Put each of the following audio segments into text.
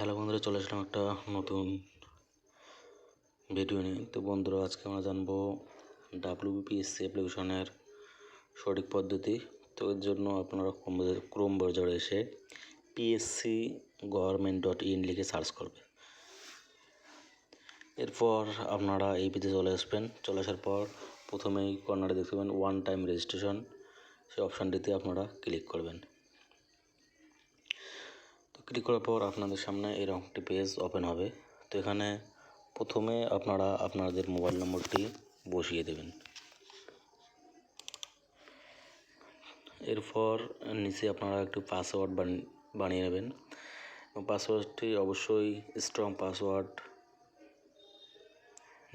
Hello বন্ধুরা, চলে আসলাম একটা নতুন ভিডিও নিয়ে। তো বন্ধুরা, আজকে আমরা জানব ডাব্লিউবিপিএসসি অ্যাপ্লিকেশনের সঠিক পদ্ধতি। তো এর জন্য আপনারা ক্রোম ব্রাউজারে এসে পিএসসি গভর্নমেন্ট ডট ইন লিখে সার্চ করবে এরপর আপনারা এই পেজে চলে আসবেন। চলে আসার পর প্রথমেই কর্নারে দেখতে পাবেন ওয়ান টাইম রেজিস্ট্রেশন সেই অপশানটিতে আপনারা ক্লিক করবেন। ক্লিক করার পর আপনাদের সামনে এরকম একটি পেজ ওপেন হবে। তো এখানে প্রথমে আপনারা আপনাদের মোবাইল নম্বরটি বসিয়ে দেবেন। এরপর নিচে আপনারা একটু পাসওয়ার্ড বানিয়ে নেবেন। এবং পাসওয়ার্ডটি অবশ্যই স্ট্রং পাসওয়ার্ড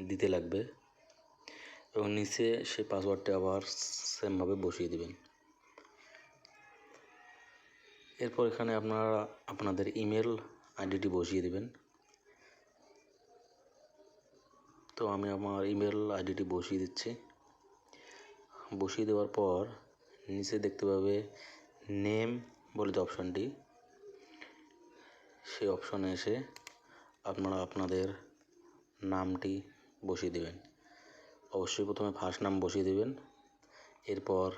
দিতে লাগবে। এবং নিচে সেই পাসওয়ার্ডটি আবার সেমভাবে বসিয়ে দেবেন। এরপর এখানে আপনারা, আপনাদের ইমেল আইডিটি বসিয়ে দেবেন। তো আমি আমার ইমেল আইডিটি বসিয়ে দিচ্ছি। বসিয়ে দেওয়ার পর নিচে দেখতে পাবে নেম বলে যে অপশানটি সেই অপশানে এসে আপনারা আপনাদের নামটি বসিয়ে দেবেন। অবশ্যই প্রথমে ফার্স্ট নাম বসিয়ে দেবেন। এরপর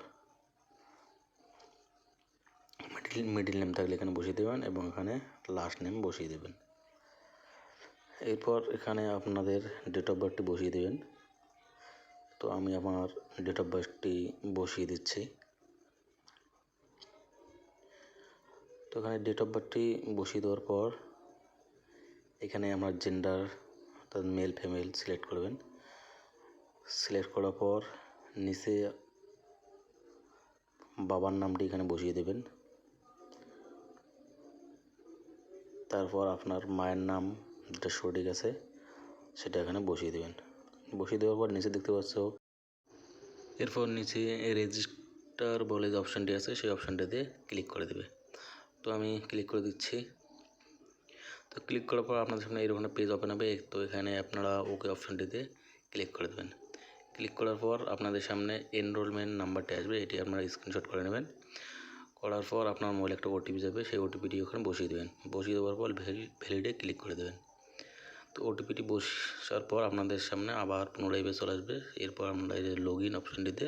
মিডিল নেম থাকলে এখানে বসিয়ে দেবেন এবং এখানে লাস্ট নেম বসিয়ে দেবেন। এরপর এখানে আপনাদের ডেট অফ বার্থটি বসিয়ে দেবেন। তো আমি আমার ডেট অফ বার্থটি বসিয়ে দিচ্ছি। তো এখানে ডেট অফ বার্থটি বসিয়ে দেওয়ার পর এখানে আমার জেন্ডার অর্থাৎ মেল ফিমেল সিলেক্ট করবেন। সিলেক্ট করার পর নিচে বাবার নামটি এখানে বসিয়ে দেবেন। তারপর আপনার মায়ের নাম যেটা সঠিক আছে, সেটা এখানে বসিয়ে দেবেন। বসিয়ে দেওয়ার পর নিচে দেখতে পাচ্ছ, এরপর নিচে রেজিস্টার বলে যে অপশানটি আছে, সেই অপশানটিতে ক্লিক করে দেবে। তো আমি ক্লিক করে দিচ্ছি। তো ক্লিক করার পর আপনাদের সামনে এরকম পেজ ওপেন হবে। তো এখানে আপনারা ওকে অপশানটিতে ক্লিক করে দেবেন। ক্লিক করার পর আপনাদের সামনে এনরোলমেন্ট নাম্বারটি আসবে। এটি আপনারা স্ক্রিনশট করে নেবেন। করার পর আপনার মোবাইলে একটা ওটিপি যাবে, সেই ওটিপিটি ওখানে বসিয়ে দেবেন। বসিয়ে দেওয়ার পর ভ্যালিডে ক্লিক করে দেবেন। তো ওটিপিটি বসার পর আপনাদের সামনে আবার পুনরায় পেজ চলে আসবে। এরপর আপনারা এই যে লগ ইন অপশানটিতে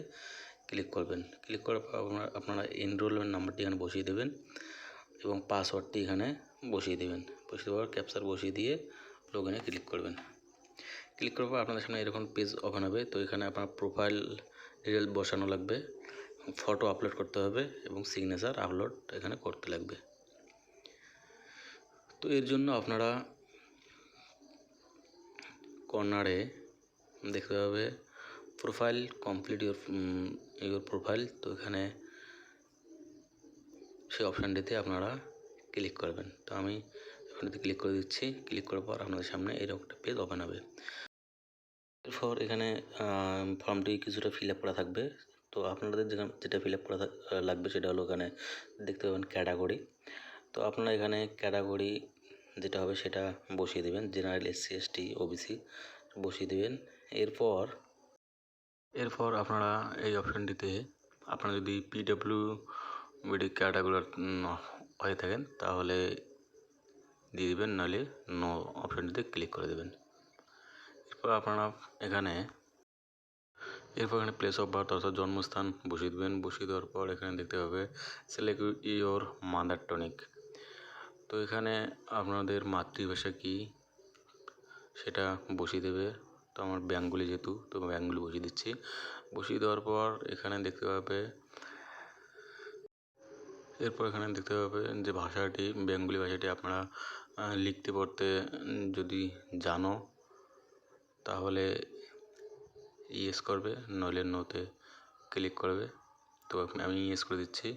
ক্লিক করবেন। ক্লিক করার পর আপনারা আপনারা এনরোলমেন্ট নাম্বারটি এখানে বসিয়ে দেবেন এবং পাসওয়ার্ডটি এখানে বসিয়ে দেবেন। বসিয়ে দেওয়ার ক্যাপচার বসিয়ে দিয়ে লগ ইনে ক্লিক করবেন। ক্লিক করার পর আপনাদের সামনে এরকম পেজ ওপেন হবে। তো এখানে আপনার প্রোফাইল ডিটেল বসানো লাগবে। ফটো আপলোড করতে হবে এবং সিগনেচার আপলোড এখানে করতে লাগবে। তো এর জন্য আপনারা কর্নারে দেখতে হবে profile complete your your profile তো এখানে সেই অপশানটিতে আপনারা ক্লিক করবেন। তো আমি এখানটিতে ক্লিক করে দিচ্ছি। ক্লিক করার পর আপনাদের সামনে এরকম একটা পেজ ওপেন হবে। এরপর এখানে ফর্মটি কিছুটা ফিল আপ করা থাকবে। তো আপনাদের যেখানে, যেটা ফিল আপ করা লাগবে সেটা হলো এখানে দেখতে পাবেন ক্যাটাগরি তো আপনারা এখানে ক্যাটাগরি যেটা হবে সেটা বসিয়ে দেবেন জেনারেল এসসি এসটি ওবিসি বসিয়ে দেবেন। এরপর এরপর আপনারা এই অপশানটিতে আপনারা যদি পিডব্লিউ বিডি ক্যাটাগরির হয়ে থাকেন, তাহলে দিয়ে দেবেন, নাহলে নো অপশানটিতে ক্লিক করে দেবেন। এরপর আপনারা এখানে এরপর এখানে প্লেস অফ বার্থ অর্থাৎ জন্মস্থান বসিয়ে দেবেন। বসিয়ে দেওয়ার পর এখানে দেখতে পাবে সিলেক্ট ইওর মাদার টনিক তো এখানে আপনাদের মাতৃভাষা কি, সেটা বসিয়ে দেবে। তো আমার ব্যাঙ্গুলি যেহেতু, তো ব্যাঙ্গুলি বসিয়ে দিচ্ছি। বসিয়ে দেওয়ার পর এখানে দেখতে পাবে, এরপর এখানে দেখতে পাবে যে ভাষাটি, বেঙ্গলি ভাষাটি আপনারা লিখতে পড়তে যদি জানো, তাহলে ইয়েস করবে, নইলে নোতে ক্লিক করবে। তো আমি ইয়েস করে দিচ্ছি।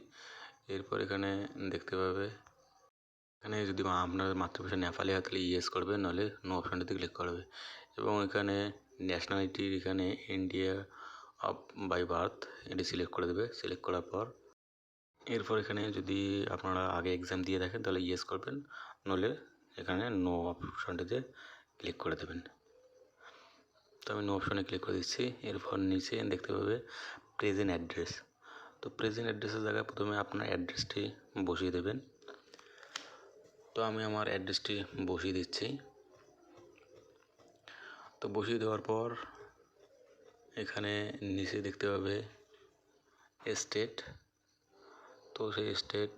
এরপর এখানে দেখতে পাবে, এখানে যদি আপনার মাতৃভাষা নেপালি হয়, তাহলে ইয়েস করবে নাহলে নো অপশানটিতে ক্লিক করবে। এবং এখানে ন্যাশনালিটির এখানে ইন্ডিয়া অফ বাই বার্থ এটি সিলেক্ট করে দেবে। সিলেক্ট করার পর এরপর এখানে যদি আপনারা আগে এক্সাম দিয়ে থাকেন তাহলে ইয়েস করবেন, নইলে এখানে নো অপশানটিতে ক্লিক করে দেবেন। তো আমি নো অপশানে ক্লিক করে দিচ্ছি। এরপর নিচে দেখতে পাবে প্রেজেন্ট অ্যাড্রেস তো প্রেজেন্ট অ্যাড্রেসের জায়গায় প্রথমে আপনার অ্যাড্রেসটি বসিয়ে দেবেন। তো আমি আমার অ্যাড্রেসটি বসিয়ে দিচ্ছি। তো বসিয়ে দেওয়ার পর এখানে নিচে দেখতে পাবে স্টেট তো সেই স্টেট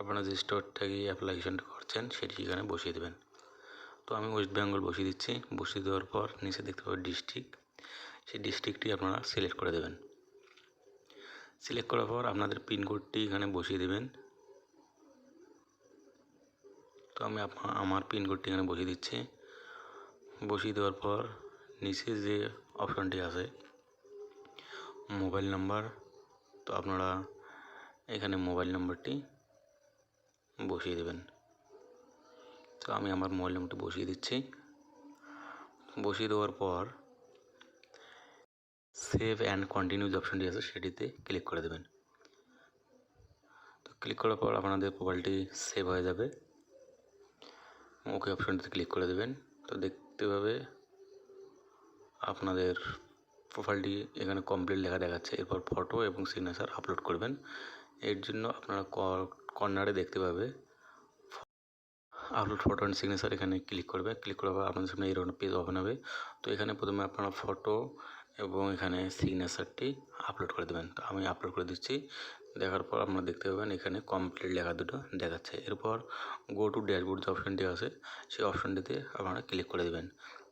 আপনার যে স্টেটটাকে অ্যাপ্লিকেশন করছেন, সেটি এখানে বসিয়ে দেবেন। তো আমি ওয়েস্ট বেঙ্গল বসিয়ে দিচ্ছি। বসিয়ে দেওয়ার পর নিচে দেখতে পাবেন ডিস্ট্রিক্ট সেই ডিস্ট্রিক্টটি আপনারা সিলেক্ট করে দেবেন। সিলেক্ট করার পর আপনাদের পিনকোডটি এখানে বসিয়ে দেবেন। তো আমি আমার পিনকোডটি এখানে বসিয়ে দিচ্ছি। বসিয়ে দেওয়ার পর নিচে যে অপশানটি আছে মোবাইল নাম্বার তো আপনারা এখানে মোবাইল নাম্বারটি বসিয়ে দেবেন। তো আমি আমার নাম্বারটি বসিয়ে দিচ্ছি। বসিয়ে দেওয়ার পর সেভ অ্যান্ড কন্টিনিউ যে অপশানটি আছে সেটিতে ক্লিক করে দেবেন। তো ক্লিক করার পর আপনাদের প্রোফাইলটি সেভ হয়ে যাবে। ওকে অপশানটিতে ক্লিক করে দেবেন। তো দেখতে পাবে আপনাদের প্রোফাইলটি এখানে কমপ্লিট লেখা দেখাচ্ছে। এরপর ফটো এবং সিগনেচার আপলোড করবেন। এর জন্য আপনারা কর্নারে দেখতে পাবে আপলোড ফটো অ্যান্ড সিগনেচার এখানে ক্লিক করবে। ক্লিক করার পর আপনাদের সামনে এরকম পেজ ওপেন হবে। তো এখানে প্রথমে আপনারা ফটো এবং এখানে সিগনেচারটি আপলোড করে দেবেন। তো আমি আপলোড করে দিচ্ছি। দেখার পর আপনারা দেখতে পাবেন এখানে কমপ্লিট লেখা দুটো দেখাচ্ছে। এরপর গো টু ড্যাশবোর্ড যে অপশানটি আছে, সেই অপশানটিতে আপনারা ক্লিক করে দেবেন।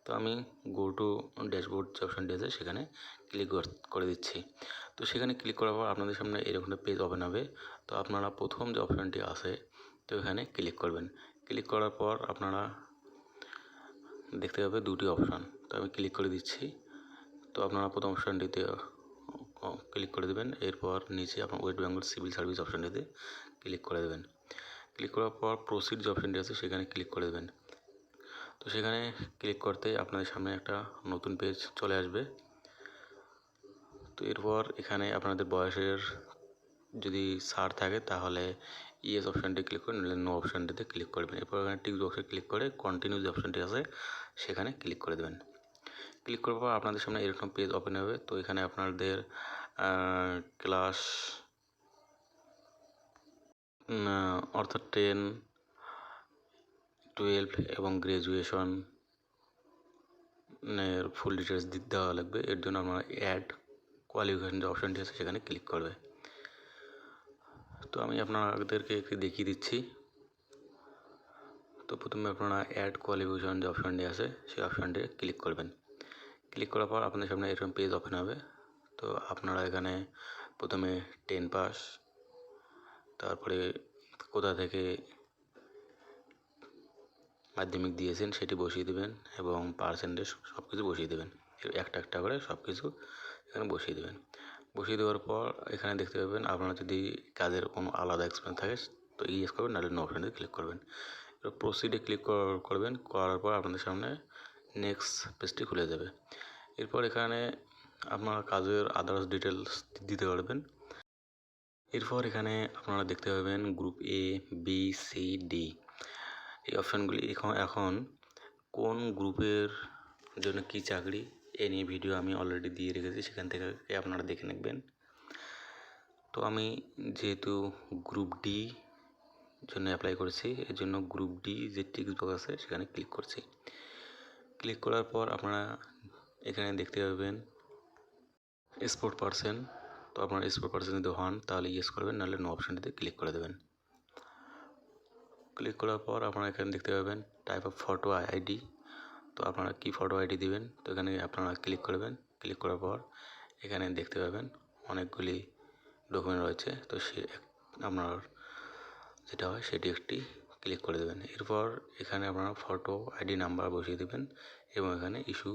তো আমি গো টু ড্যাশবোর্ড যে অপশানটি আছে, সেখানে ক্লিক করে দিচ্ছি। তো সেখানে ক্লিক করার পর আপনাদের সামনে এরকম পেজ ওপেন হবে। তো আপনারা প্রথম যে অপশানটি আছে, তো এখানে ক্লিক করবেন। ক্লিক করার পর আপনারা দেখতে পাবে দুটি অপশান। তো আমি ক্লিক করে দিচ্ছি। তো আপনারা প্রথম অপশানটিতে ক্লিক করে দেবেন। এরপর নিচে আপনার ওয়েস্ট বেঙ্গল সিভিল সার্ভিস অপশানটিতে ক্লিক করে দেবেন। ক্লিক করার পর প্রসিড যে অপশানটি আছে সেখানে ক্লিক করে দেবেন। তো সেখানে ক্লিক করতে আপনাদের সামনে একটা নতুন পেজ চলে আসবে। তো এরপর এখানে আপনাদের বয়সের যদি ছাড় থাকে তাহলে ইয়েস অপশানটি ক্লিক করে নাহলে নো অপশানটিতে ক্লিক করবেন এরপর এখানে টিক বক্সে ক্লিক করে কন্টিনিউ যে অপশানটি আছে, সেখানে ক্লিক করে দেবেন। ক্লিক করার পর আপনাদের সামনে এরকম পেজ ওপেন হবে। তো এখানে আপনাদের ক্লাস অর্থাৎ টেন টুয়েলভ এবং গ্র্যাজুয়েশন এর ফুল ডিটেলস দিতে দেওয়া লাগবে। এর জন্য আপনারা অ্যাড কোয়ালিফিকেশন যে অপশানটি আছে, সেখানে ক্লিক করবে। তো আমি আপনাদেরকে একটু দেখিয়ে দিচ্ছি। তো প্রথমে আপনারা অ্যাড কোয়ালিফিকেশন যে অপশানটি আছে, সেই অপশানটি ক্লিক করবেন। ক্লিক করার পর আপনাদের সামনে এরকম পেজ ওপেন হবে। তো আপনারা এখানে প্রথমে টেন পাস তারপরে কোথা থেকে মাধ্যমিক দিয়েছেন সেটি বসিয়ে দেবেন এবং পার্সেন্টেজ সব কিছু বসিয়ে দেবেন। একটা একটা করে সব কিছু এখানে বসিয়ে দেবেন। বসিয়ে দেওয়ার পর এখানে দেখতে পাবেন আপনার যদি কাজের কোনো আলাদা এক্সপিরিয়েন্স থাকে, তো ইয়েস করবেন, নাহলে নো অপশানে ক্লিক করবেন। এবার প্রসিডে ক্লিক করবেন, করার পর আপনাদের সামনে নেক্সট পেজটি খুলে যাবে। এরপর এখানে আপনার কাজের আদার্স ডিটেলস দিতে পারবেন। এরপর এখানে আপনারা দেখতে পাবেন group A B C D এই অপশানগুলি এখন এখন কোন গ্রুপের জন্য কী চাকরি এ নিয়ে ভিডিও আমি অলরেডি দিয়ে রেখেছি, সেখান থেকে আপনারা দেখে নেবেন। তো আমি যেহেতু গ্রুপ ডি জন্য অ্যাপ্লাই করেছি, এর জন্য গ্রুপ ডি যে টিক্স বক্স আছে, সেখানে ক্লিক করছি। ক্লিক করার পর আপনারা এখানে দেখতে পাবেন স্পোর্ট পার্সন তো আপনার স্পোর্ট পার্সন যদি হন, তাহলে ইয়েস করবেন, নাহলে নো অপশানটিতে ক্লিক করে দেবেন। ক্লিক করার পর আপনারা এখানে দেখতে পাবেন টাইপ অফ ফটো আইডি তো আপনারা কি ফটো আইডি দিবেন? তো এখানে আপনারা ক্লিক করবেন। ক্লিক করার পর এখানে দেখতে পাবেন অনেকগুলি ডকুমেন্ট রয়েছে। তো সে আপনার যেটা হয় সেটি একটি ক্লিক করে দেবেন। এরপর এখানে আপনারা ফটো আইডি নাম্বার বসিয়ে দেবেন এবং এখানে ইস্যু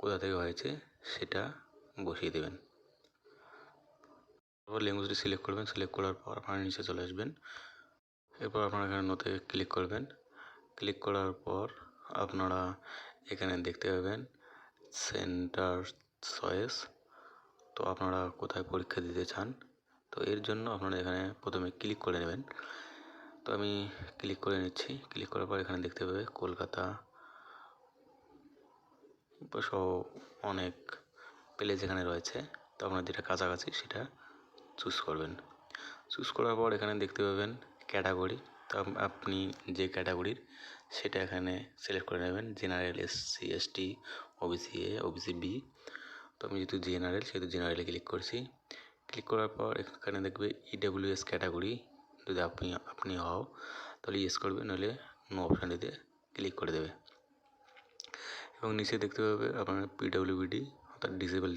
কোথা থেকে হয়েছে সেটা বসিয়ে দেবেন। তারপর ল্যাঙ্গুয়েজটি সিলেক্ট করবেন। সিলেক্ট করার পর আপনারা নিচে চলে আসবেন। এরপর আপনারা এখানে নোতে ক্লিক করবেন। ক্লিক করার পর আপনারা এখানে দেখতে পাবেন সেন্টার চয়েস তো আপনারা কোথায় পরীক্ষা দিতে চান, তো এর জন্য আপনারা এখানে প্রথমে ক্লিক করে নেবেন। তো আমি ক্লিক করে নিচ্ছি। ক্লিক করার পর এখানে দেখতে পাবে কলকাতা সহ অনেক প্লেস এখানে রয়েছে। তো আপনার যেটা কাছাকাছি সেটা চুজ করবেন। চুজ করার পর এখানে দেখতে পাবেন ক্যাটাগরি। আপনি যে ক্যাটাগরির সেটা এখানে সিলেক্ট করে নেবেন। General SC ST OBC A OBC B তো আমি যেহেতু জেনারেল সেহেতু জেনারেলে ক্লিক করছি। ক্লিক করার পর এখানে দেখবে ইডাব্লিউএস ক্যাটাগরি যদি আপনি আপনি হও, তাহলে ইয়েস করবে, নাহলে নো অপশানটিতে ক্লিক করে দেবে। এবং নিচে দেখতে পাবে আপনার পিডাব্লিউবিডি অর্থাৎ ডিসেবল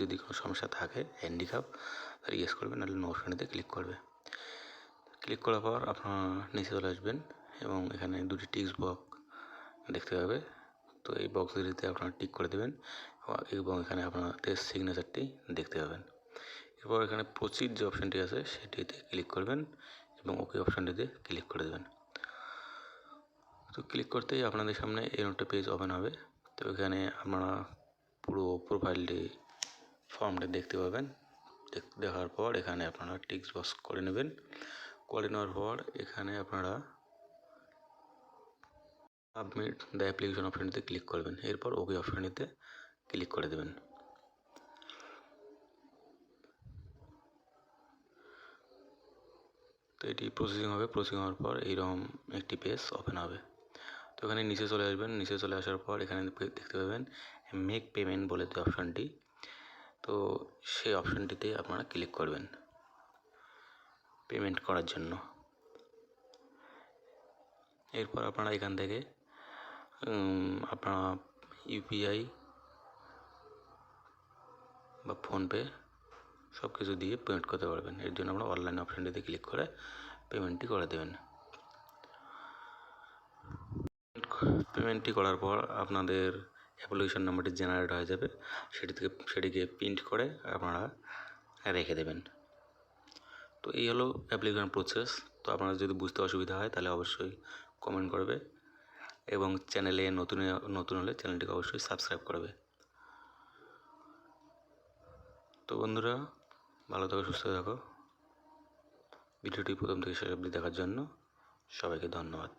যদি কোনো সমস্যা থাকে হ্যান্ডিক্যাপ তাহলে ইয়েস করবে, নাহলে নো অপশানেতে ক্লিক করবে। ক্লিক করার পর আপনার নিচে চলে আসবেন এবং এখানে দুটি টিক্স বক্স দেখতে পাবে। তো এই বক্সগুলিতে আপনারা টিক করে দেবেন এবং এখানে আপনাদের সিগনেচারটি দেখতে পাবেন। এরপর এখানে প্রচির যে অপশানটি আছে, সেটিতে ক্লিক করবেন এবং ওকে অপশানটিতে ক্লিক করে দেবেন। তো ক্লিক করতেই আপনাদের সামনে এই একটা পেজ ওপেন হবে। তো এখানে আপনারা পুরো প্রোফাইলটি ফর্মটা দেখতে পাবেন। দেখার পর এখানে আপনারা টিক্স বক্স করে নেবেন। করে নেওয়ার পর এখানে আপনারা সাবমিট দ্য অ্যাপ্লিকেশন অপশানটিতে ক্লিক করবেন। এরপর ওকে অপশানটিতে ক্লিক করে দেবেন। তো এটি প্রসেসিং হবে। প্রসেসিং হওয়ার পর এইরকম একটি পেজ ওপেন হবে। তো এখানে নিচে চলে আসবেন। নিচে চলে আসার পর এখানে দেখতে পাবেন মেক পেমেন্ট বলে যে অপশানটি তো সেই অপশানটিতে আপনারা ক্লিক করবেন। পেমেন্ট করার জন্য। এরপর আপনারা এখান থেকে আপনারা ইউপিআই বা ফোনপে সব কিছু দিয়ে পেমেন্ট করতে পারবেন। এর জন্য আমরা অনলাইন অপশানটিতে ক্লিক করে পেমেন্টটি করে দেবেন। পেমেন্টটি করার পর আপনাদের অ্যাপ্লিকেশন নাম্বারটি জেনারেট হয়ে যাবে। সেটি থেকে, সেটিকে প্রিন্ট করে আপনারা রেখে দেবেন। তো এই হলো অ্যাপ্লিকেশন প্রসেস। তো আপনারা যদি বুঝতে অসুবিধা হয়, তাহলে অবশ্যই কমেন্ট করবে এবং চ্যানেলে নতুন নতুন হলে চ্যানেলটিকে অবশ্যই সাবস্ক্রাইব করবে। তো বন্ধুরা, ভালো থাকো, সুস্থ থাকো। ভিডিওটি প্রথম থেকে শেষ অবধি দেখার জন্য সবাইকে ধন্যবাদ।